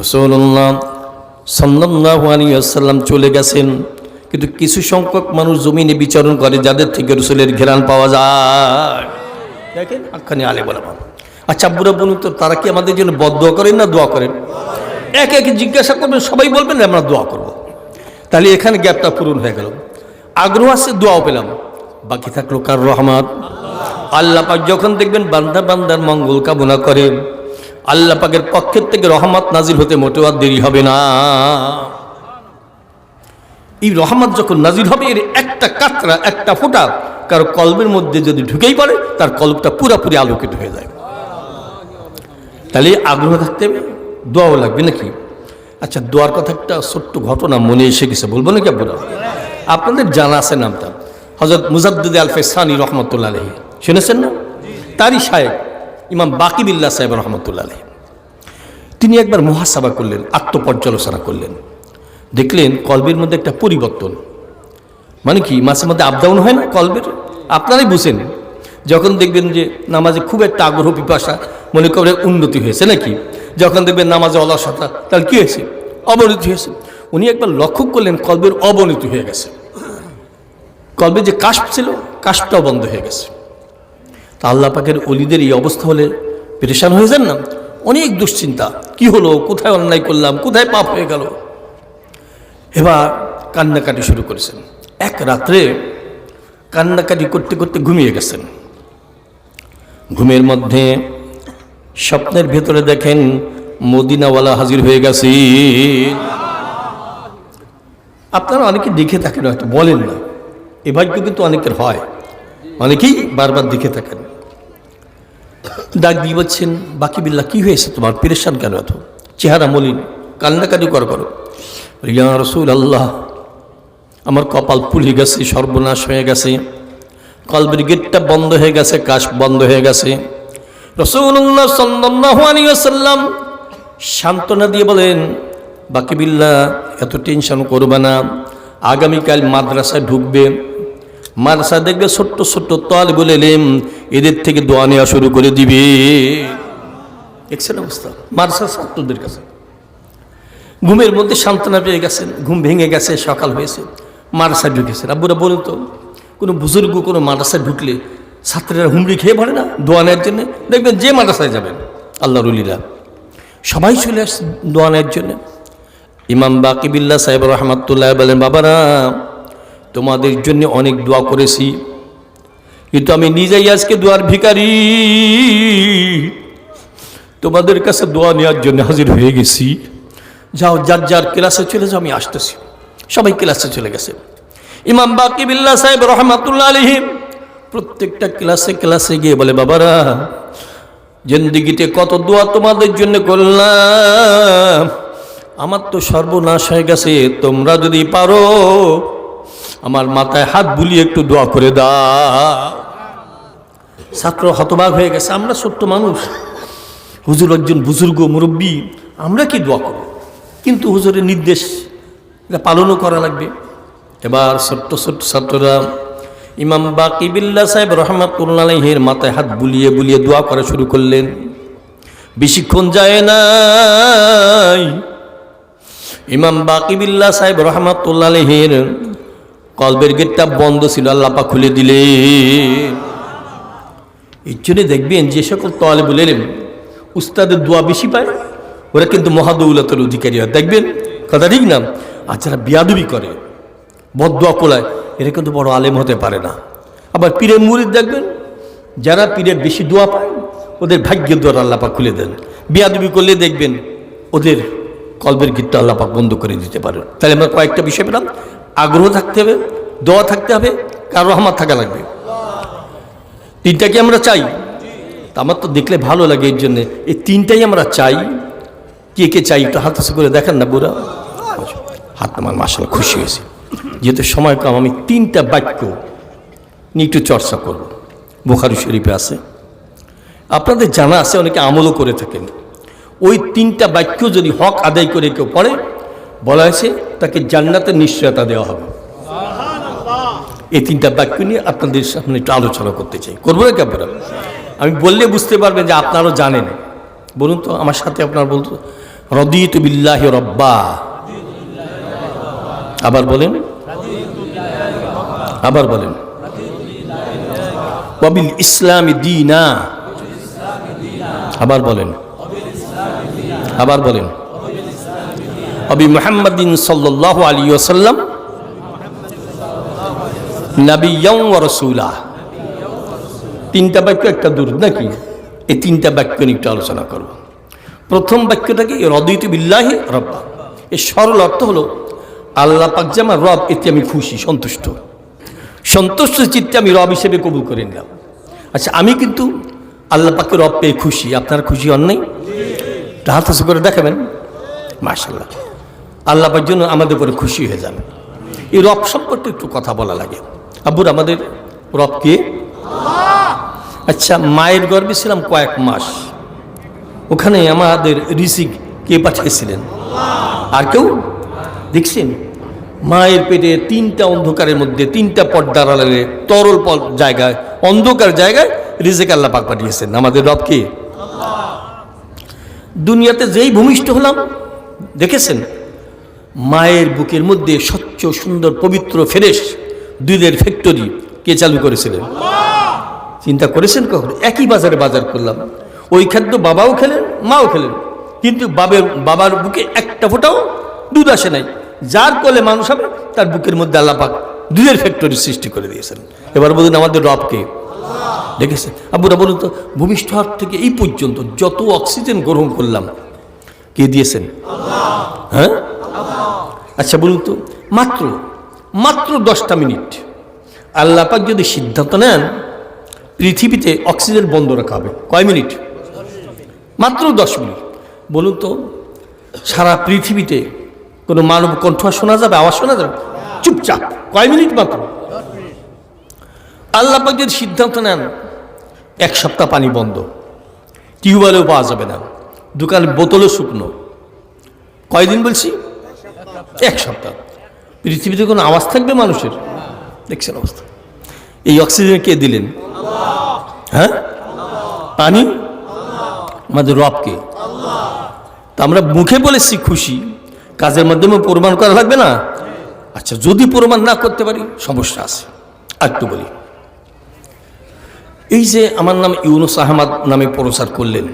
রসৌল্লাহ সাল্লাহ আলিয়াল্লাম চলে গেছেন। কিন্তু কিছু সংখ্যক মানুষ জমিনে বিচরণ করে যাদের থেকে রসুলের ঘেরান পাওয়া যায়। দেখেন আখানি আলে বলা আচ্ছা বুড়া বলুন তো, তারা কি আমাদের জন্য বদ দোয়া করেন না দোয়া করেন? একে একে জিজ্ঞাসা করবেন, সবাই বলবেন আমরা দোয়া করব। তাহলে এখানে গ্যাপটা পূরণ হয়ে গেল। আগ্রহ আছে, দোয়াও পেলাম। বাকি থাকল কার রহমত? আল্লাহ যখন দেখবেন বান্দা বান্দার মঙ্গল কামনা করেন আল্লাহ পাকের পক্ষের থেকে রহমত নাজির হতে মোটেও আর দেরি হবে না। এই রহমত যখন নাজির হবে, এর একটা কাতরা, একটা ফোঁটা কারও কলবের মধ্যে যদি ঢুকেই পড়ে, তার কলবটা পুরাপুরি আলোকিত হয়ে যায়। তাহলে আগ্রহ থাকতে হবে, দোয়াও লাগবে নাকি? আচ্ছা দোয়ার কথা একটা ছোট্ট ঘটনা মনে এসে গেছে, বলব নাকি আপনারা? আপনাদের জানা আছে নামটা। হজরত মুজাদ্দুদ আল ফেসানি রহমতুল্লাহ শুনেছেন না? তারই সাহেব। ইমাম বাকিবিল্লা সাহেব রহমতুল্লাহ তিনি একবার মহাসভা করলেন, আত্মপর্যালোচনা করলেন। দেখলেন কলবের মধ্যে একটা পরিবর্তন। মানে কি, মাঝে মধ্যে আপ ডাউন হয় না কলবের? আপনারাই বুঝেন। যখন দেখবেন যে নামাজে খুব একটা আগ্রহ, পিপাসা, মনে করে উন্নতি হয়েছে নাকি? যখন দেখবেন নামাজে অলসতা, তাহলে কী হয়েছে? অবনতি হয়েছে। উনি একবার লক্ষ্য করলেন কলবের অবনতি হয়ে গেছে। কলবে যে কাশ ছিল কাশটাও বন্ধ হয়ে গেছে। আল্লাহ পাকের অলিদের এই অবস্থা হলে পেরেশান হয়ে যান না? অনেক দুশ্চিন্তা। কি হলো? কোথায় অন্যায় করলাম? কোথায় পাপ হয়ে গেল? এবার কান্নাকাটি শুরু করেছেন। এক রাত্রে কান্নাকাটি করতে করতে ঘুমিয়ে গেছেন। ঘুমের মধ্যে স্বপ্নের ভেতরে দেখেন মদিনাওয়ালা হাজির হয়ে গেছে। আপনারা অনেকে দেখে থাকেন, হয়তো বলেন না। এ ভাগ্য কিন্তু অনেকের হয়। অনেকেই বারবার দেখে থাকেন। ডাক দিয়ে বলছেন, বাকি বিল্লা, কি হয়েছে তোমার? পেরেশান কেন এত? চেহারা মলিন কান্নাকাটি কর, করো। রিয়া রসুল আল্লাহ আমার কপাল পুড়ে গেছে, সর্বনাশ হয়ে গেছে। কলবের গেটটা বন্ধ হয়ে গেছে, কাশ বন্ধ হয়ে গেছে। রসুল্লাহ সাল্লাম সান্ত্বনা দিয়ে বলেন, বাকি বিল্লা, এত টেনশন করবে না। আগামীকাল মাদ্রাসায় ঢুকবে মাদ্রাসা দেখবে ছোট্ট ছোট্ট তল বলে এলেম, এদের থেকে দোয়া নেওয়া শুরু করে দিবে। দেখছেন অবস্থা। মাদ্রাসা ছাত্রদের কাছে। ঘুমের মধ্যে সান্ত্বনা পেয়ে গেছেন, ঘুম ভেঙে গেছে, সকাল হয়েছে, মাদ্রাসায় ঢুকেছেন। আব্বুরা বলুন তো, কোনো বুজুর্গ কোনো মাদ্রাসায় ঢুকলে ছাত্রীরা হুমড়ি খেয়ে পড়ে না দোয়া নেওয়ার জন্য? দেখবেন যে মাদ্রাসায় যাবেন আল্লাহ রুলিরা সবাই চলে আসছে দোয়া নেওয়ার জন্য। ইমাম বাকিবিল্লা সাহেব রহমাতুল্লাহ বলেন, বাবারা তোমাদের জন্য অনেক দোয়া করেছি। কিন্তু আমি নিজেই আজকে দোয়ার ভিকারি তোমাদের কাছে দোয়া নেওয়ার জন্য হাজির হয়ে গেছি। যাও, যার যার ক্লাসে চলে যাও, আমি আসতেছি। সবাই ক্লাসে চলে গেছে। ইমাম বাকিবিল্লা সাহেব রহমাতুল্লাহ আলহিম প্রত্যেকটা ক্লাসে ক্লাসে গিয়ে বলে, বাবারা, জিন্দিগিতে কত দোয়া তোমাদের জন্য করলাম। আমার তো সর্বনাশ হয়ে গেছে। তোমরা যদি পারো আমার মাথায় হাত বুলিয়ে একটু দোয়া করে দাও ছাত্র হতবাক হয়ে গেছে, আমরা ছোট্ট মানুষ। হুজুর একজন বুজুর্গ মুরব্বী, আমরা কি দোয়া করব? কিন্তু হুজুরের নির্দেশ, এটা পালনও করা লাগবে। এবার ছোট্ট ছোট্ট ছাত্ররা, ইমাম বাকিবিল্লা সাহেব রহমাতুল্লাহের মাথায় হাত বুলিয়ে বুলিয়ে দোয়া করা শুরু করলেন। বেশিক্ষণ যায় নাই। ইমাম বাকিবিল্লা সাহেব রহমাতুল্লাহের কলবের গেটটা বন্ধ ছিল আল্লাপা খুলে দিলে এর জন্য দেখবেন যে সকল তলে বলেলেন উস্তাদের দোয়া বেশি পায়, ওরা কিন্তু মহাদৌলতের অধিকারী হয়। দেখবেন? কথা ঠিক না? আর যারা বিয়াদুবি করে বদোয়া কোলায়, এরা কিন্তু বড় আলেম হতে পারে না। আবার পীরের মুরিদ দেখবেন? যারা পীরের বেশি দোয়া পায়, ওদের ভাগ্যের দ্বার আল্লাপাক খুলে দেন। বিয়াদুবি করলে দেখবেন, ওদের কলবের গীতটা আল্লাপাক বন্ধ করে দিতে পারেন। তাহলে আমরা কয়েকটা বিষয় পেলাম। আগ্রহ থাকতে হবে, দোয়া থাকতে হবে, কার রহমত থাকা লাগবে। তিনটা কি আমরা চাই? আমার তো দেখলে ভালো লাগে এর জন্যে। এই তিনটাই আমরা চাই। কে কে চাই একটু হাত করে দেখেন না বুড়া? হাত আমার মাসাল খুশি হয়েছে। যেহেতু সময় কম, আমি তিনটা বাক্য নিয়ে একটু চর্চা করব। বোখারি শরীফে আছে। আপনাদের জানা আছে, অনেকে আমলও করে থাকেন। ওই তিনটা বাক্য যদি হক আদায় করে কেউ পড়ে বলা হয়েছে, তাকে জান্নাতের নিশ্চয়তা দেওয়া হবে। এই তিনটা বাক্য নিয়ে আপনাদের সামনে একটু আলোচনা করতে চাই। করব না আপনারা? আমি বললে বুঝতে পারবেন যে আপনারাও জানেন। বলুন তো, আমার সাথে আপনার বলতো রদিত বিল্লাহ রব্বা। আবার বলেন। আবার বলেন। ওয়াবিল ইসলামী দিনা। আবার বলেন। আবার বলেন। অবি মুহাম্মদিন ওয়াসাল্লাম নাবিয়্যাম ওয়া রাসূলা তিনটা বাক্য, একটা দূর নাকি? এই তিনটা বাক্য নিয়ে একটু আলোচনা করব। প্রথম বাক্যটাকে, রদিত বিল্লাহি রব্বা। এর সরল অর্থ হলো, আল্লাহ পাক যে আমার রব, এতে আমি খুশি, সন্তুষ্ট। সন্তুষ্ট চিত্তে আমি রব হিসেবে কবুল করে নিলাম। আচ্ছা আমি কিন্তু আল্লাহ পাকে রব পেয়ে খুশি। আপনার খুশি হন নাই? হাত করে দেখাবেন? মাশাল্লাহ আল্লাহ পাক জন্য আমাদের উপরে খুশি হয়ে যান। এই রব সম্পর্কে একটু কথা বলা লাগে। আব্বুর আমাদের রব কে? আচ্ছা মায়ের গর্ভে ছিলাম কয়েক মাস। ওখানে আমাদের ঋষিক কে পাঠিয়েছিলেন? আর কেউ? দেখছেন? মায়ের পেটে তিনটা অন্ধকারের মধ্যে তিনটা পর্দার আড়ালে তরল জায়গায় অন্ধকার জায়গায় রিজেক আল্লাহ পাক পাঠিয়েছেন। আমাদের রবকে দুনিয়াতে যেই ভূমিষ্ঠ হলাম দেখেছেন? মায়ের বুকের মধ্যে স্বচ্ছ, সুন্দর, পবিত্র ফ্রেশ দুধের ফ্যাক্টরি কে চালু করেছিলেন? চিন্তা করেছেন কখন? একই বাজারে বাজার করলাম। ওই খাদ্য বাবাও খেলেন, মাও খেলেন। কিন্তু বাবের, বাবার বুকে একটা ফোঁটাও দুধ আসে নাই। যার কোলে মানুষ হবে, তার বুকের মধ্যে আল্লাপাক দুধের ফ্যাক্টরি সৃষ্টি করে দিয়েছেন। এবার বলুন আমাদের রবকে। দেখেছেন? আবুরা বলুন তো ভূমিষ্ঠ থেকে এই পর্যন্ত যত অক্সিজেন গ্রহণ করলাম, কে দিয়েছেন? হ্যাঁ? আচ্ছা বলুন তো, মাত্র মাত্র দশটা মিনিট। আল্লাহ পাক যদি সিদ্ধান্ত নেন, পৃথিবীতে অক্সিজেন বন্ধ রাখা হবে। কয় মিনিট? মাত্র দশ মিনিট। বলুন তো, সারা পৃথিবীতে কোনো মানব কণ্ঠ শোনা যাবে, আওয়াজ শোনা যাবে? চুপচাপ। কয় মিনিট মাত্র? আল্লাহ পাক যদি সিদ্ধান্ত নেন, এক সপ্তাহ পানি বন্ধ, টিউবওয়েলেও পাওয়া যাবে না দোকানে বোতলও শুকনো। কয়দিন বলছি? এক সপ্তাহ। পৃথিবীতে কোনো আওয়াজ থাকবে মানুষের? দেখছেন অবস্থা। এই অক্সিজেন কে দিলেন? হ্যাঁ? পানি? আমাদের রবকে। তা আমরা মুখে বলেছি খুশি, কাজের মাধ্যমে প্রমাণ করা লাগবে না? আচ্ছা যদি প্রমাণ না করতে পারি, সমস্যা আছে। আর একটু বলি। এই যে আমার নাম ইউনুস আহমদ নামে প্রচার করলেন,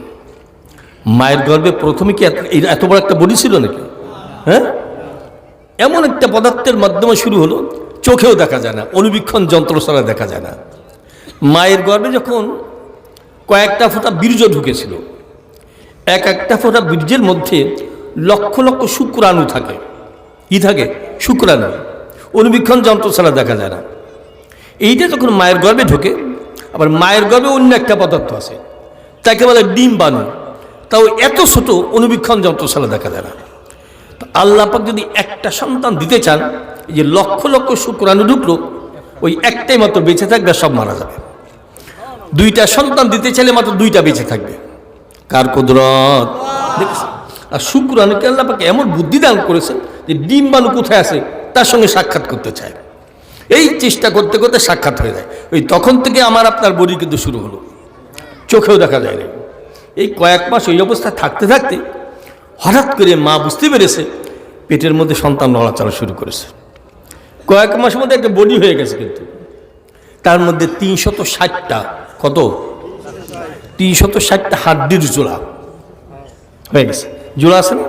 মায়ের গর্ভে প্রথমে কি এত বড় একটা বডি ছিল নাকি? হ্যাঁ? এমন একটা পদার্থের মাধ্যমে শুরু হলো, চোখেও দেখা যায় না অনুবীক্ষণ যন্ত্র ছাড়া দেখা যায় না। মায়ের গর্ভে যখন কয়েকটা ফোঁটা বীর্য ঢুকেছিল, এক একটা ফোঁটা বীর্যের মধ্যে লক্ষ লক্ষ শুক্রাণু থাকে। কি থাকে? শুক্রাণু। অনুবীক্ষণ যন্ত্র ছাড়া দেখা যায় না। এইটা যখন মায়ের গর্ভে ঢোকে, আবার মায়ের গর্ভে অন্য একটা পদার্থ আছে, তাকে বলে ডিম বানু তাও এত ছোট অনুবীক্ষণ যন্ত্র ছাড়া দেখা যায় না। আল্লাহ পাক যদি একটা সন্তান দিতে চান যে লক্ষ লক্ষ শুক্রাণু ঢুকলো, ওই একটাই মাত্র বেঁচে থাকবে সব মারা যাবে। দুইটা সন্তান দিতে চাইলে মাত্র দুইটা বেঁচে থাকবে। কার কুদরত? দেখেছেন? আর শুক্রাণুকে আল্লাহ পাকে এমন বুদ্ধি দান করেছেন যে ডিম্বাণু কোথায় আছে, তার সঙ্গে সাক্ষাৎ করতে চায়। এই চেষ্টা করতে করতে সাক্ষাৎ হয়ে যায়। ওই তখন থেকে আমার আপনার বডি কিন্তু শুরু হলো। চোখেও দেখা যায় না এই কয়েক মাস ওই অবস্থায় থাকতে থাকতে করে মা বুঝতে পেরেছে পেটের মধ্যে সন্তান নড়াচড়া শুরু করেছে। কয়েক মাসের মধ্যে একটা বডি হয়ে গেছে কিন্তু। তার মধ্যে তিনশত ষাটটা কত? তিনশত ষাটটা হাড্ডির জোড়া হয়ে গেছে। জোড়া আছে না?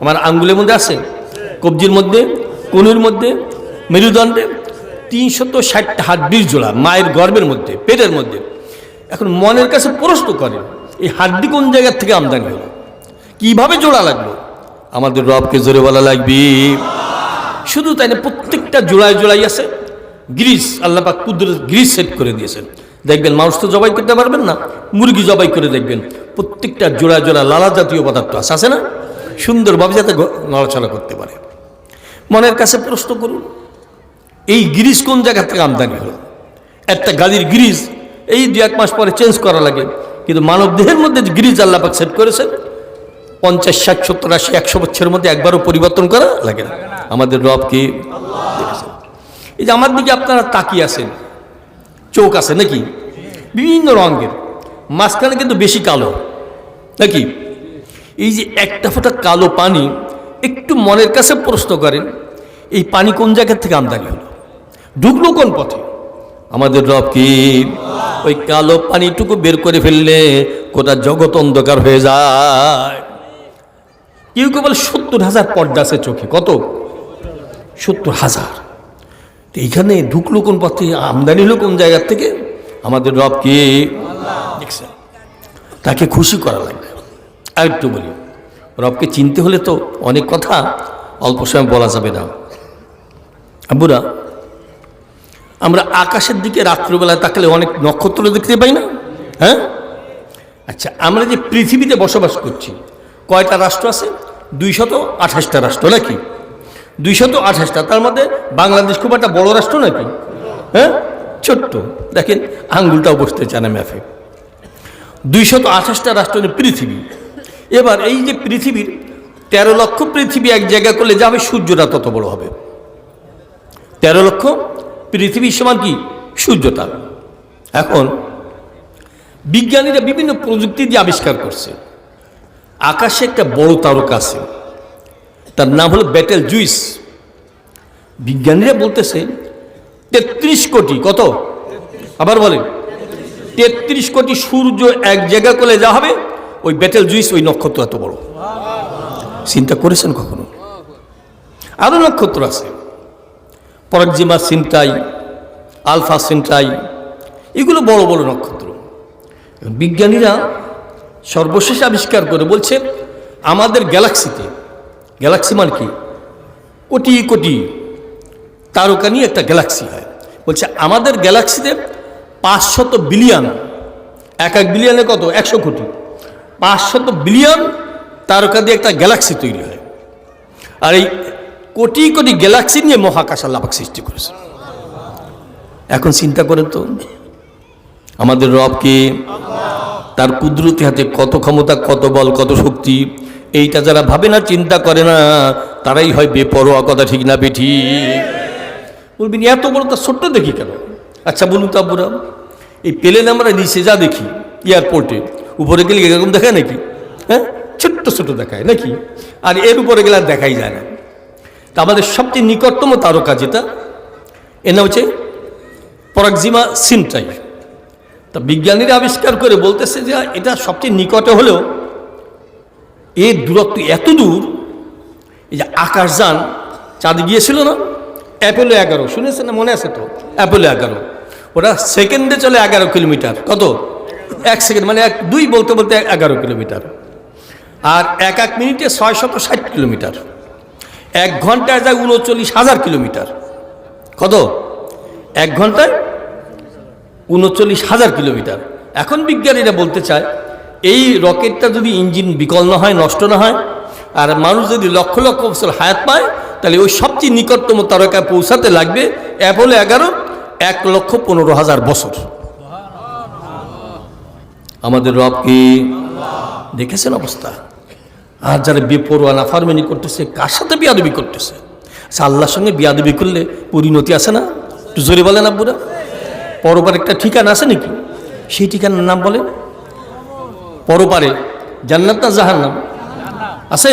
আমার আঙ্গুলের মধ্যে আছে, কবজির মধ্যে কনুর মধ্যে, মেরুদণ্ডে। তিনশত ষাটটা হাড্ডির জোড়া মায়ের গর্ভের মধ্যে, পেটের মধ্যে। এখন মনের কাছে প্রশ্ন করে এই হাড্ডি কোন জায়গার থেকে আমদানি হলো? কীভাবে জোড়া লাগল? আমাদের রবকে জোরে বলা লাগবে। শুধু তাই না, প্রত্যেকটা জোড়ায় জোড়াই আছে। গ্রিস, আল্লাহ পাক কুদরত গ্রিস সেট করে দিয়েছেন। দেখবেন মানুষ তো জবাই করতে পারবেন না, মুরগি জবাই করে দেখবেন। প্রত্যেকটা জোড়া জোড়া লালা জাতীয় পদার্থ আছে আছে না? সুন্দরভাবে যাতে নড়াচড়া করতে পারে। মনের কাছে প্রশ্ন করুন, এই গ্রিস কোন জায়গা থেকে আমদানি হলো? একটা গাড়ির গ্রিজ এই দু এক মাস পরে চেঞ্জ করা লাগে। কিন্তু মানব দেহের মধ্যে যে গ্রিজ আল্লাপাক সেট করেছেন পঞ্চাশ, ষাট, সত্তর, আশি, একশো বছরের মধ্যে একবারও পরিবর্তন করা লাগে না। আমাদের রব কি দেখেছেন। এই যে আমার দিকে আপনারা তাকিয়ে আছেন, চোখ আছে নাকি? বিভিন্ন রঙের, মাঝখানে কিন্তু বেশি কালো, নাকি? এই যে একটা ফোঁটা কালো পানি, একটু মনের কাছে প্রশ্ন করেন, এই পানি কোন জায়গা থেকে আমদানি হলো? ঢুকলো কোন পথে? আমাদের রব কি ওই কালো পানিটুকু বের করে ফেললে গোটা জগৎ অন্ধকার হয়ে যায়। কেউ কেউ বলে সত্তর হাজার পর্দা আছে চোখে। কত? সত্তর হাজার। তো এইখানে ঢুকলো কোন পথে? আমদানি হলো কোন জায়গার থেকে? আমাদের রব কে? দেখছেন তাকে খুশি করা লাগবে। আর একটু বলি রবকে চিনতে হলে তো অনেক কথা অল্প সময় বলা যাবে না। আব্বুরা আমরা আকাশের দিকে রাত্রিবেলায় তাকালে অনেক নক্ষত্র দেখতে পাই না? হ্যাঁ? আচ্ছা আমরা যে পৃথিবীতে বসবাস করছি কয়টা রাষ্ট্র আছে? দুইশত আঠাশটা রাষ্ট্র নাকি? দুইশত আঠাশটা, তার মধ্যে বাংলাদেশ খুব একটা বড় রাষ্ট্র নাকি? হ্যাঁ? ছোট্ট। দেখেন, আঙ্গুলটাও বসতে চায় না ম্যাফে দুইশত আঠাশটা রাষ্ট্র পৃথিবী। এবার এই যে পৃথিবীর তেরো লক্ষ পৃথিবী এক জায়গা করলে যাবে সূর্যটা তত বড় হবে। তেরো লক্ষ পৃথিবীর সমান কি? সূর্যটা। এখন বিজ্ঞানীরা বিভিন্ন প্রযুক্তি দিয়ে আবিষ্কার করছে। আকাশে একটা বড় তারকা আছে। তার নাম হলো ব্যাটেল জুইস। বিজ্ঞানীরা বলতেছে, তেত্রিশ কোটি, কত? আবার বলেন, তেত্রিশ কোটি সূর্য এক জায়গা করলে যা হবে, ওই ব্যাটেল জুইস ওই নক্ষত্র এত বড়। চিন্তা করেছেন কখনো? আরও নক্ষত্র আছে। পরজিমা সিনটাই, আলফা সিনটাই, এগুলো বড় বড় নক্ষত্র। বিজ্ঞানীরা সর্বশেষ আবিষ্কার করে বলছে, আমাদের গ্যালাক্সিতে, গ্যালাক্সি মানে কি? কোটি কোটি তারকা নিয়ে একটা গ্যালাক্সি হয়। বলছে, আমাদের গ্যালাক্সিতে পাঁচশত বিলিয়ন, এক এক বিলিয়নে কত? একশো কোটি। পাঁচশত বিলিয়ন তারকা দিয়ে একটা গ্যালাক্সি তৈরি হয়। আর এই কোটি কোটি গ্যালাক্সি নিয়ে মহাকাশ আল্লাপাক সৃষ্টি করেছে। এখন চিন্তা করেন তো, আমাদের রবকে তার কুদরতি হাতে কত ক্ষমতা, কত বল, কত শক্তি, এইটা যারা ভাবে না, চিন্তা করে না, তারাই হয় বেপরোয়া কথা, ঠিক না বেঠি বলবেন, এত বড় তা ছোট্ট দেখি কেন? আচ্ছা বলুন তো এই প্লেন আমরা নিচে যা দেখি, এয়ারপোর্টে, উপরে গেলে এরকম দেখায় নাকি? হ্যাঁ? ছোট্ট ছোট দেখায় নাকি? আর এর উপরে গেলে আর দেখাই যায় না। তা আমাদের সবচেয়ে নিকটতম তারকা যেটা, এর নাম হচ্ছে পরাগজিমা সিনটাই তা বিজ্ঞানীরা আবিষ্কার করে বলতেছে যে এটা সবচেয়ে নিকটে হলেও এর দূরত্ব এত দূর এই যে আকাশযান চাঁদে গিয়েছিল না? অ্যাপোলো এগারো শুনেছে না? মনে আছে তো? অ্যাপোলো এগারো। ওটা সেকেন্ডে চলে এগারো কিলোমিটার। কত? এক সেকেন্ড মানে এক দুই বলতে বলতে এগারো কিলোমিটার। আর এক এক মিনিটে ছয় শত ষাট কিলোমিটার। এক ঘন্টায় যায় উনচল্লিশ হাজার কিলোমিটার। কত? এক ঘন্টায় উনচল্লিশ হাজার কিলোমিটার। এখন বিজ্ঞানীরা বলতে চায় এই রকেটটা যদি ইঞ্জিন বিকল না হয় নষ্ট না হয় আর মানুষ যদি লক্ষ লক্ষ বছর হায়াত পায় তাহলে ওই সবচেয়ে নিকটতম তারকায় পৌঁছাতে লাগবে অ্যাপোলো এগারো এক লক্ষ পনেরো হাজার বছর। আমাদের রব কি? দেখেছেন অবস্থা? আর যারা বেপরোয়া নাফারমেনি করতেছে কার সাথে বিয়াদবি করতেছে? আচ্ছা, আল্লাহর সঙ্গে বিয়াদবি করলে পরিণতি আছে না? জোরে বলেন আব্বুরা। পরপার একটা ঠিকানা আছে নাকি? সেই ঠিকানার নাম বলে পরপারে জান্নাত না জাহার নাম আছে?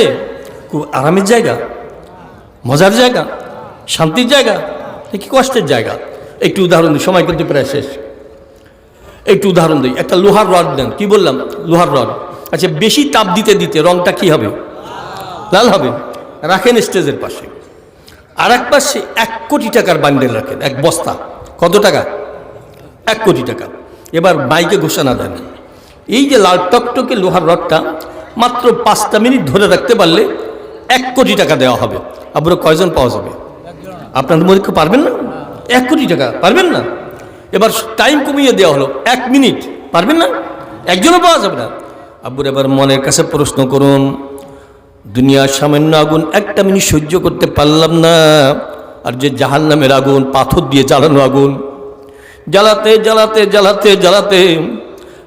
খুব আরামের জায়গা। মজার জায়গা? শান্তির জায়গা? নাকি কষ্টের জায়গা? একটু উদাহরণ দিই, সময় কিন্তু প্রায় শেষ। একটু উদাহরণ দিই, একটা লোহার রড দেন কি বললাম? লোহার রড। আচ্ছা বেশি তাপ দিতে দিতে রংটা কি হবে? লাল হবে। রাখেন স্টেজের পাশে। আর এক পাশে এক কোটি টাকার বান্ডেল রাখেন, এক বস্তা। কত টাকা? এক কোটি টাকা। এবার বাইকে ঘোষণা দেন। এই যে লাল টকটকে লোহার রডটা, মাত্র পাঁচটা মিনিট ধরে রাখতে পারলে এক কোটি টাকা দেওয়া হবে। আপনারা কয়জন পাওয়া যাবে? আপনাদের মধ্যে পারবেন না? এক কোটি টাকা, পারবেন না? এবার টাইম কমিয়ে দেওয়া হলো। এক মিনিট, পারবেন না? একজনও পাওয়া যাবে না। আব্বুর এবার মনের কাছে প্রশ্ন করুন, দুনিয়ার সামান্য আগুন একটা মিনিট সহ্য করতে পারলাম না, আর যে জাহান নামের আগুন, পাথর দিয়ে জ্বালানো আগুন জ্বালাতে জ্বালাতে জ্বালাতে জ্বালাতে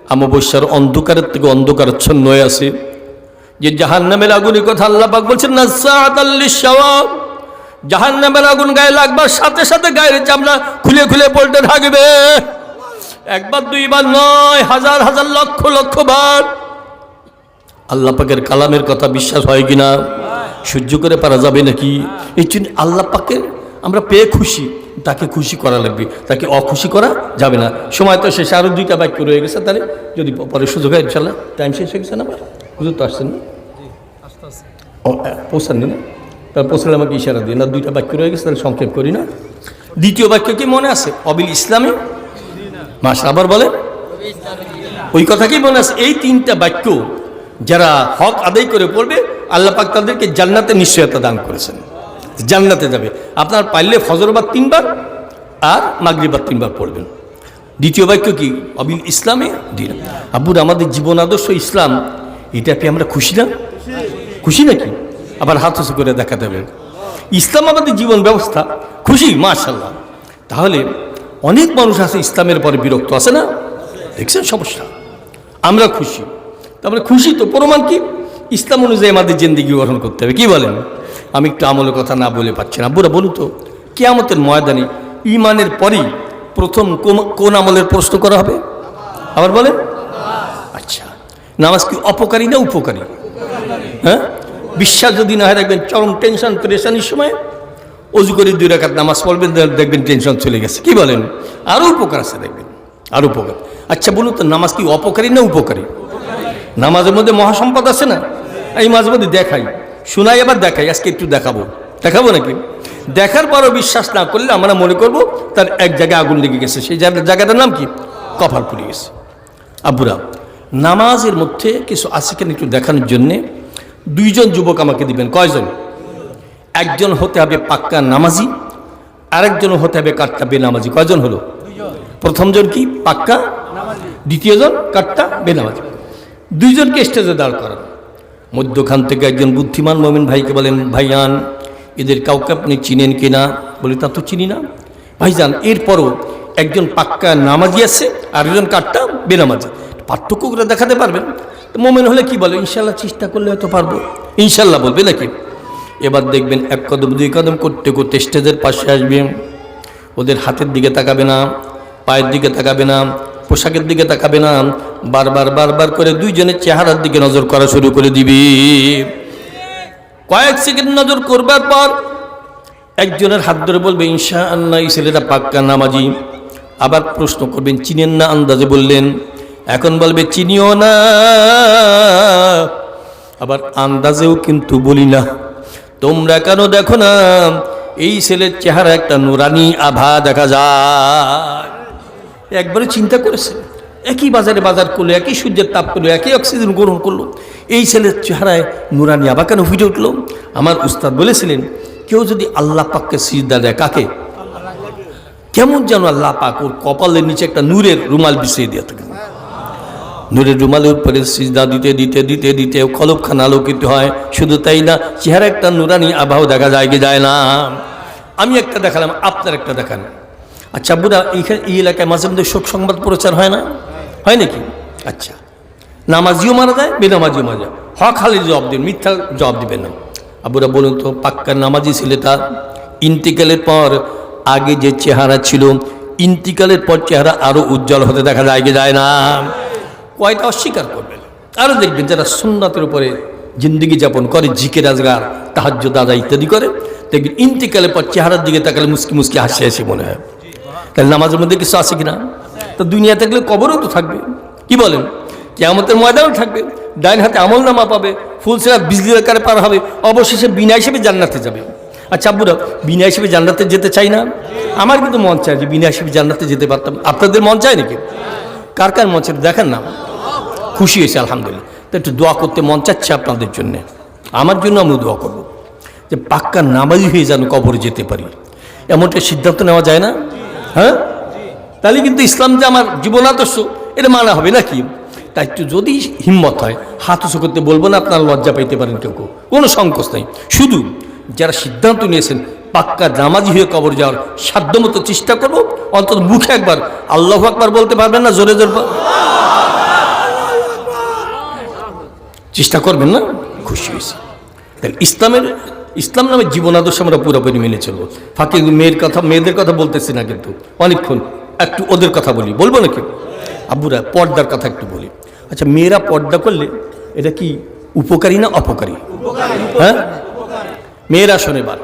আমাবস্যার অন্ধকারের থেকে অন্ধকারচ্ছন্ন হয়ে আছে যে জাহান নামের আগুনের কথা আল্লাহ পাক বলছেন না জাহান নামের আগুন গায়ে লাগবার সাথে সাথে গায়ের চামড়া খুলে খুলে পল্টে থাকবে একবার, দুইবার নয়, হাজার হাজার লক্ষ লক্ষ বার। আল্লাহ পাকের কালামের কথা বিশ্বাস হয় কিনা? সহ্য করে পারা যাবে নাকি? এই আল্লাহ পাকের আমরা পেয়ে খুশি, তাকে খুশি করা লাগবে, তাকে অখুশি করা যাবে না। সময় তো শেষে আরও দুইটা বাক্য রয়ে গেছে, তাহলে যদি পরে সুযোগ হয়, ইনশাল্লাহ। টাইম শেষ হয়ে গেছে না, আবার? তো আসছেন না? পৌঁছাননি না? তাহলে পৌঁছালে আমাকে ইশারা দিয়ে না দুইটা বাক্য রয়ে গেছে, তাহলে সংক্ষেপ করি না। দ্বিতীয় বাক্য কি মনে আছে? অবিল ইসলামে? মাস আবার বলে ওই কথা কি মনে আছে? এই তিনটা বাক্য যারা হক আদায় করে পড়বে, আল্লাহ পাক তাদেরকে জান্নাতে নিশ্চয়তা দান করেছেন। জান্নাতে যাবে। আপনার পারলে ফজরবাদ তিনবার আর মাগরিবাদ তিনবার পড়বেন। দ্বিতীয় বাক্য কি? অবিল ইসলামে দিন। আব্বুর আমাদের জীবন আদর্শ ইসলাম, এটা কি আমরা খুশি না? খুশি নাকি? আবার হাত উঁচু করে দেখাতে হবে। ইসলাম আমাদের জীবন ব্যবস্থা, খুশি মাশাল্লাহ তাহলে অনেক মানুষ আছে ইসলামের পরে বিরক্ত, আছে না? দেখছেন সমস্যা? আমরা খুশি। তারপরে খুশি তো প্রমাণ কি? ইসলাম অনুযায়ী আমাদের জিন্দিগি গ্রহণ করতে হবে। কি বলেন? আমি একটু আমলের কথা না বলে পাচ্ছি না। বুড়া বলুন তো, কেয়ামতের ময়দানে ইমানের পরেই প্রথম কোন- আমলের প্রশ্ন করা হবে? আবার বলেন? আচ্ছা নামাজ কি অপকারী না উপকারী? হ্যাঁ? বিশ্বাস যদি না হয়, দেখবেন চরম টেনশন প্রেশানির সময় অজু করে দুই রাখাত নামাজ পড়বেন দেখবেন টেনশন চলে গেছে। কি বলেন? আরও উপকার আছে, দেখবেন। আরও উপকার। আচ্ছা বলুন তো, নামাজ কি অপকারী না উপকারী? নামাজের মধ্যে মহাসম্পদ আছে না? এই মাঝে মধ্যে দেখাই। শোনাই আবার দেখাই আজকে একটু দেখাবো। দেখাবো নাকি? দেখার পরও বিশ্বাস না করলে আমরা মনে করব তার এক জায়গায় আগুন লেগে গেছে। সেই জায়গা- জায়গাটার নাম কি? কপাল পুড়ে গেছে। আব্বুরা নামাজের মধ্যে কিছু আছে কিনা একটু দেখানোর জন্যে দুইজন যুবক আমাকে দিবেন। কয়জন? একজন হতে হবে পাক্কা নামাজি আরেকজন হতে হবে কাট্টা বেনামাজি। কয়জন হলো? প্রথমজন কি? পাক্কা? দ্বিতীয়জন কাট্টা বেনামাজি। দুইজনকে স্টেজে দাঁড় করান। মধ্যখান থেকে একজন বুদ্ধিমান মমিন ভাইকে বলেন, ভাইয়ান, এদের কাউকে আপনি চিনেন কি না? বলি, তা তো চিনি না। ভাইজান, এরপরও একজন পাক্কা নামাজি আছে আর একজন কাট্টা বেনামাজি। পার্থক্য করে দেখাতে পারবেন। মোমেন হলে কি বলে ইনশাল্লাহ চেষ্টা করলে হয়তো পারব। ইনশাল্লাহ বলবে নাকি? এবার দেখবেন এক কদম, দুই কদম করতে করতে স্টেজের পাশে আসবে। ওদের হাতের দিকে তাকাবে না, পায়ের দিকে তাকাবে না পোশাকের দিকে তাকাবে না, বারবার বারবার করে দুইজনের চেহারার দিকে নজর করা শুরু করে দিবি। কয়েক সেকেন্ড নজর করবার পর একজনের হাত ধরে বলবে ইনশা আল্লাহ এই ছেলেটা পাক্কা নামাজি। আবার প্রশ্ন করবেন, চিনেন না আন্দাজে? বললেন, এখন বলবে, চিনিও না। আবার, আন্দাজেও কিন্তু বলি না। তোমরা কেন দেখো না, এই ছেলের চেহারা একটা নুরানি আভা দেখা যায়। একবারে চিন্তা করেছে। একই বাজারে বাজার করল, একই সূর্যের তাপ করল একই অক্সিজেন গ্রহণ করল। এই ছেলের চেহারায় নুরানি আবার কেন ফুটে উঠল? আমার উস্তাদ বলেছিলেন, কেউ যদি আল্লাহ পাককে সিজদা দেয় কাকে? কেমন যেন আল্লাহ পাক ওর কপালের নিচে একটা নূরের রুমাল বিছিয়ে দিয়ে থাকে। নূরের রুমালের উপরে সিজদা দিতে দিতে দিতে দিতে কলবখানা আলোকিত হয়। শুধু তাই না, চেহারা একটা নুরানি আবহাও দেখা যায় কি যায় না? আমি একটা দেখালাম, আপনার একটা দেখান। আচ্ছা বুড়া এইখানে এই এলাকায় মাঝে মধ্যে শোক সংবাদ প্রচার হয় না? হয় নাকি? আচ্ছা। নামাজিও মারা যায়, বেনামাজিও মারা যায়। হক খালি জবাব দিন, মিথ্যা জবাব দিবেন না। আবুরা বলুন তো, পাক্কা নামাজি ছেলেটা ইন্তিকালের পর আগে যে চেহারা ছিল, ইন্তিকালের পর চেহারা আরও উজ্জ্বল হতে দেখা যায় যায় না? কয়টা অস্বীকার করবেন? আরও দেখবেন যারা সুন্নাতের উপরে জিন্দগি যাপন করে জিকে রাজগার তাহাজ্য দাদা ইত্যাদি করে, দেখবেন ইন্তিকালের পর চেহারার দিকে তাকালে মুসকি মুসকি হাসি হাসি মনে হয়। তাহলে নামাজের মধ্যে কিছু আছে কিনা? তো দুনিয়া থাকলে কবরও তো থাকবে। কি বলেন? কেয়ামতের ময়দানও থাকবে। ডাইন হাতে আমল নামা পাবে। ফুল সেরা বিজলি আকারে পার হবে। অবশেষে বিনা হিসেবে জান্নাতে যাবে। আচ্ছা আব্বুরা, বিনা হিসেবে জান্নাতে যেতে চাই না? আমার কিন্তু মন চায় যে বিনা হিসেবে জান্নাতে যেতে পারতাম। আপনাদের মন চায় নাকি? কার কার মন চায়? দেখেন না। খুশি হয়েছে, আলহামদুলিল্লাহ। তো একটু দোয়া করতে মন চাচ্ছে আপনাদের জন্যে। আমার জন্য আমি দোয়া করব। যে পাক্কা নামাজি হয়ে যেন কবরে যেতে পারি। এমনটা সিদ্ধান্ত নেওয়া যায় না? হ্যাঁ? তাহলে কিন্তু ইসলাম যে আমার জীবন আদর্শ, এটা মানা হবে নাকি তাই একটু যদি হিম্মত হয়, হাত উঁচু করতে বলব না, আপনার লজ্জা পাইতে পারেন কেউ কেউ। কোনো সংকোচ নেই। শুধু যারা সিদ্ধান্ত নিয়েছেন, পাক্কা নামাজি হয়ে কবর যাওয়ার সাধ্যমতো চেষ্টা করব অন্তত মুখে একবার আল্লাহ একবার বলতে পারবেন না, জোরে জোরে চেষ্টা করবেন না, খুশি হয়েছি। তাহলে ইসলামের ইসলাম নামের জীবন আদর্শ আমরা পুরোপুরি মেনে চলবো। ফাঁকে মেয়ের কথা, মেয়েদের কথা বলতেছি না কিন্তু। অনেকক্ষণ একটু ওদের কথা বলি। বলব নাকি? আব্বুরা, পর্দার কথা একটু বলি। আচ্ছা মেয়েরা পর্দা করলে এটা কি উপকারী না অপকারী? হ্যাঁ? মেয়েরা শোনে এবার।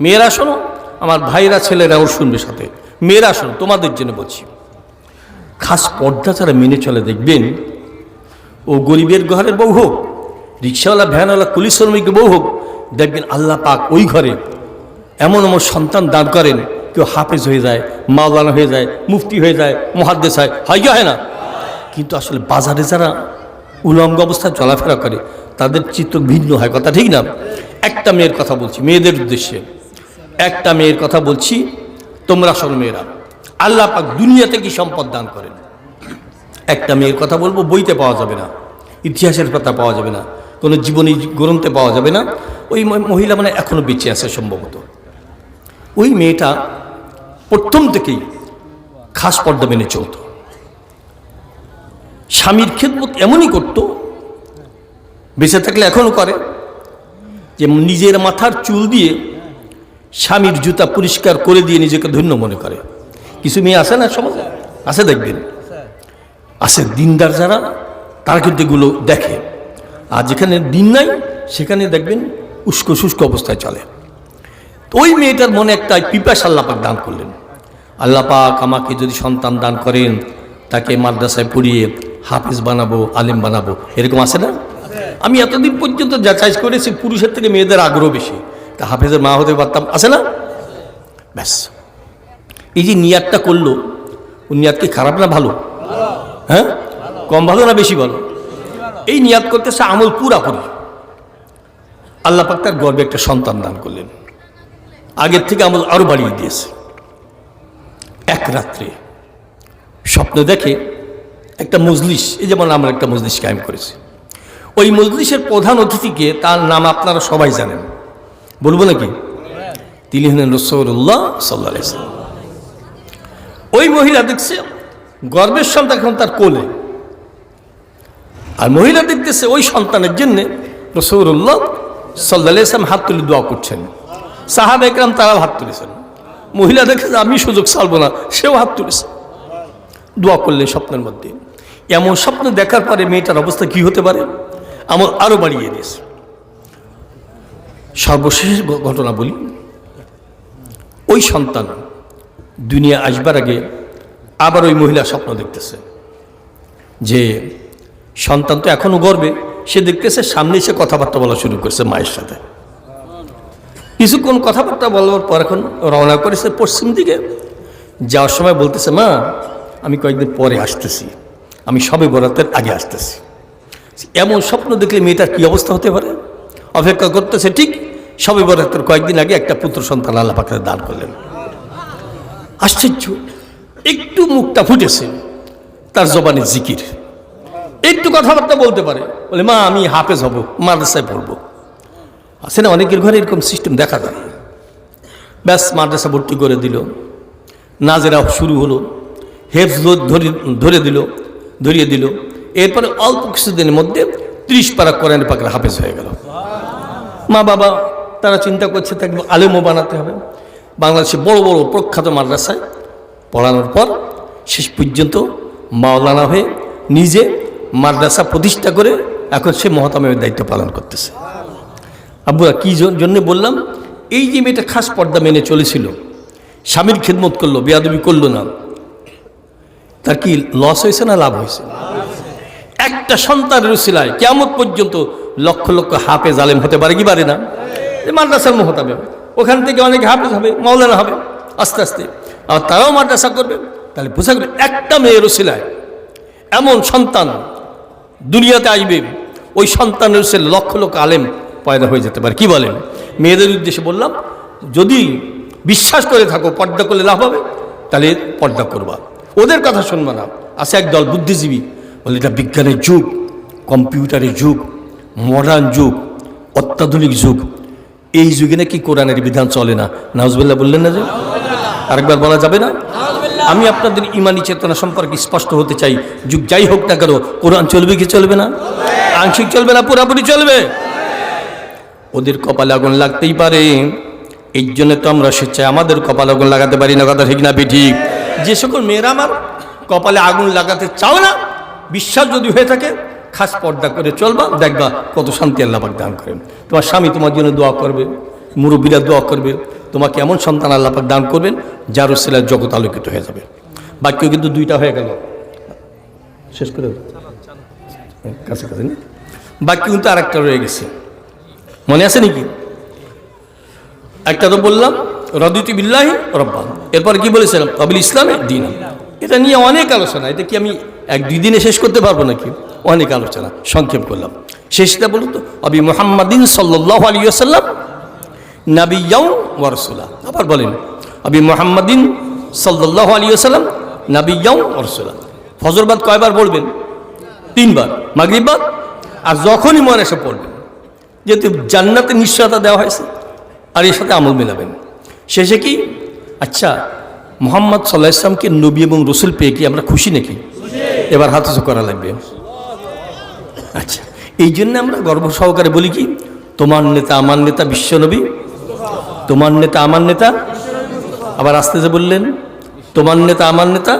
মেয়েরা শোনো, আমার ভাইরা ছেলেরাও শুনবে সাথে। মেয়েরা শোনো, তোমাদের জন্য বলছি। খাস পর্দা যারা মেনে চলে, দেখবেন, ও গরিবের ঘরের বউ হোক, রিক্সাওয়ালা, ভ্যানওয়ালা কুলি শ্রমিকের বউ হোক দেখবেন আল্লাহ পাক ওই ঘরে এমন এমন সন্তান দান করেন, কেউ হাফেজ হয়ে যায়, মাওলানা হয়ে যায়, মুফতি হয়ে যায় মহাদ্দেশ হয় হয় কি হয় না? কিন্তু আসলে বাজারে যারা উলঙ্গ অবস্থায় চলাফেরা করে, তাদের চিত্র ভিন্ন হয়, কথা ঠিক না? একটা মেয়ের কথা বলছি, মেয়েদের উদ্দেশ্যে। একটা মেয়ের কথা বলছি, তোমরা শোনো মেয়েরা, আল্লাহ পাক দুনিয়াতে কি সম্পদ দান করেন? একটা মেয়ের কথা বলব, বইতে পাওয়া যাবে না, ইতিহাসের পাতা পাওয়া যাবে না। কোনো জীবনী গ্রন্থে পাওয়া যাবে না। ওই মহিলা মানে এখনও বেঁচে আছে সম্ভবত। ওই মেয়েটা প্রথম থেকেই খাস পর্দা মেনে চলত। স্বামীর খেদমত এমনই করত, বেঁচে থাকলে এখনও করে, যে নিজের মাথার চুল দিয়ে স্বামীর জুতা পরিষ্কার করে দিয়ে নিজেকে ধন্য মনে করে। কিছু মেয়ে আছে না সমাজে? আছে দেখবেন। আছে দিনদার যারা, তারা কিন্তু এগুলো দেখে। আর যেখানে দিন নাই, সেখানে দেখবেন উস্কো শুষ্ক অবস্থায় চলে। তো ওই মেয়েটার মনে একটা পিপাস আল্লাপাক দান করলেন। আল্লাপাক আমাকে যদি সন্তান দান করেন, তাকে মাদ্রাসায় পড়িয়ে হাফিজ বানাবো, আলেম বানাবো, এরকম আছে না? আমি এতদিন পর্যন্ত যাচাই করেছি, পুরুষের থেকে মেয়েদের আগ্রহ বেশি। তা হাফিজের মা হতে পারতাম, আছে না? ব্যাস। এই যে নিয়াতটা করল ও নিয়াত কি খারাপ না ভালো? হ্যাঁ? কম ভালো না বেশি ভালো? এই নিয়াত করতেছে, আমল পুরাপুরি আল্লাহ পাক তার গর্বে একটা সন্তান দান করলেন। আগের থেকে আমল আরও বাড়িয়ে দিয়েছে। এক রাত্রে স্বপ্ন দেখে একটা মজলিস, এই যেমন আমরা একটা মজলিস কায়েম করেছি। ওই মজলিসের প্রধান অতিথিকে তার নাম আপনারা সবাই জানেন। বলব নাকি? তিনি হলেন রসৌল্লাহ সাল্লাহ ওই মহিলা দেখছে, গর্বের সন্তান এখন তার কোলে। আর মহিলা দেখতেছে ওই সন্তানের জন্যে রসৌরুল্লাহ সাল্লাহ ইসলাম হাত তুলে দোয়া করছেন। সাহাব একরাম তারাও হাত তুলেছেন। মহিলা দেখে আমি সুযোগ ছাড়বো না, সেও হাত তুলেছে। দোয়া করলেন স্বপ্নের মধ্যে। এমন স্বপ্ন দেখার পরে মেয়েটার অবস্থা কি হতে পারে? আমার আরও বাড়িয়ে দিয়েছে। সর্বশেষ ঘটনা বলি, ওই সন্তান দুনিয়া আসবার আগে আবার ওই মহিলা স্বপ্ন দেখতেছে যে সন্তান তো এখনও গর্বে। সে দেখতেছে সামনে এসে কথাবার্তা বলা শুরু করছে মায়ের সাথে। কিছুক্ষণ কথাবার্তা বলার পর এখন রওনা করেছে পশ্চিম দিকে। যাওয়ার সময় বলতেছে, মা, আমি কয়েকদিন পরে আসতেছি। আমি সবে বরাতের আগে আসতেছি। এমন স্বপ্ন দেখলে মেয়েটার কি অবস্থা হতে পারে? অপেক্ষা করতেছে, ঠিক সবে বরাতের কয়েকদিন আগে একটা পুত্র সন্তান আল্লাহ পাখরে দান করলেন। আশ্চর্য, একটু মুখটা ফুটেছে। তার জবানে জিকির। একটু কথাবার্তা বলতে পারে। বলে, মা, আমি হাফেজ হব, মাদ্রাসায় পড়ব। আছে না, অনেকের ঘরে এরকম সিস্টেম দেখা যায়। ব্যাস, মাদ্রাসা ভর্তি করে দিল। নাজেরা শুরু হলো। হেফজ ধরে ধরে দিল, ধরিয়ে দিল। এরপরে অল্প কিছুদিনের মধ্যে ত্রিশ পারা কোরআন পাকের হাফেজ হয়ে গেল। মা বাবা, তারা চিন্তা করছে, তাকে আলেমও বানাতে হবে। বাংলাদেশে বড় বড় প্রখ্যাত মাদ্রাসায় পড়ানোর পর শেষ পর্যন্ত মাওলানা হয়ে নিজে মাদ্রাসা প্রতিষ্ঠা করে এখন সে মহতামের দায়িত্ব পালন করতেছে। আব্বুরা কী জন- জন্যে বললাম, এই যে মেয়েটা খাস পর্দা মেনে চলেছিল, স্বামীর খেদমত করল, বেয়াদবি করল না, তার কি লস হয়েছে না লাভ হয়েছে? একটা সন্তানের উসিলায় কেমন পর্যন্ত লক্ষ লক্ষ হাফে জালেম হতে পারে কি পারে না? মাদ্রাসার মহতাবে, ওখান থেকে অনেক হাফেজ হবে, মাওলানা হবে, আস্তে আস্তে। আর তারাও মাদ্রাসা করবে, তাহলে বোঝা একটা মেয়ের উসিলায় এমন সন্তান দুনিয়াতে আসবে, ওই সন্তানের সে লক্ষ লক্ষ আলেম পয়দা হয়ে যেতে পারে। কি বলেন? মেয়েদের উদ্দেশ্যে বললাম, যদি বিশ্বাস করে থাকো, পর্দা করলে লাভ হবে, তাহলে পর্দা করবা। ওদের কথা শুনবা না। আছে একদল বুদ্ধিজীবী, বলে এটা বিজ্ঞানের যুগ, কম্পিউটারের যুগ মডার্ন যুগ, অত্যাধুনিক যুগ। এই যুগে নাকি কোরআনের বিধান চলে না। নাউজবিল্লাহ বললেন না যে? আরেকবার বলা যাবে না? আমি আপনাদের ইমানি চেতনা সম্পর্কে স্পষ্ট হতে চাই। যুগ যাই হোক না কেন, কোরআন চলবে কি চলবে না? আংশিক চলবে না, পুরাপুরি চলবে? ওদের কপালে আগুন লাগতেই পারে। এই জন্য তো আমরা স্বেচ্ছায় আমাদের কপালে আগুন লাগাতে পারি না, কথা ঠিক না ঠিক যে সকল মেয়েরা আমার কপালে আগুন লাগাতে চাও না, বিশ্বাস যদি হয়ে থাকে, খাস পর্দা করে চলবা, দেখবা কত শান্তি আল্লাহ দান করেন। তোমার স্বামী তোমার জন্য দোয়া করবে, মুরব্বীরা দোয়া করবে। তোমাকে এমন সন্তান আল্লাহ পাক দান করবেন, যার সিলার জগৎ আলোকিত হয়ে যাবে। বাক্য কিন্তু দুইটা হয়ে গেল। শেষ করে কাছে কাছে? বাক্য কিন্তু আর একটা রয়ে গেছে। মনে আছে নাকি? একটা তো বললাম, রদিতি বিল্লাহি রব্বান। এরপর কি বলেছিলাম অবিল ইসলামে দিন। এটা নিয়ে অনেক আলোচনা। এটা কি আমি এক দুই দিনে শেষ করতে পারব নাকি? অনেক আলোচনা। সংক্ষেপ করলাম। শেষটা বলুন তো অবি মোহাম্মদিন সাল্লাহ আলী আসাল্লাম নাবি ইয়াউ ওয়ারসুলা আবার বলেন অবি মোহাম্মদিন সাল্লাহ আলী আসাল্লাম নাবি ইয়াউ ওয়ারসুলা ফজরবাদ কয়বার বলবেন তিনবার। মাগরিবাদ আর যখনই মনে এসে পড়বেন। যেহেতু জান্নাতে নিশ্চয়তা দেওয়া হয়েছে, আর এর সাথে আমল মেলাবেন। শেষে কি? আচ্ছা মোহাম্মদ সাল্লাহ ইসলামকে নবী এবং রসুল পেয়ে কি আমরা খুশি নাকি? এবার হাত করা লাগবে। আচ্ছা এই জন্য আমরা গর্ব সহকারে বলি কি, তোমার নেতা, আমার নেতা বিশ্বনবী তোমার নেতা আমার নেতা? আবার আসতে যে বললেন তোমার নেতা আমার নেতা?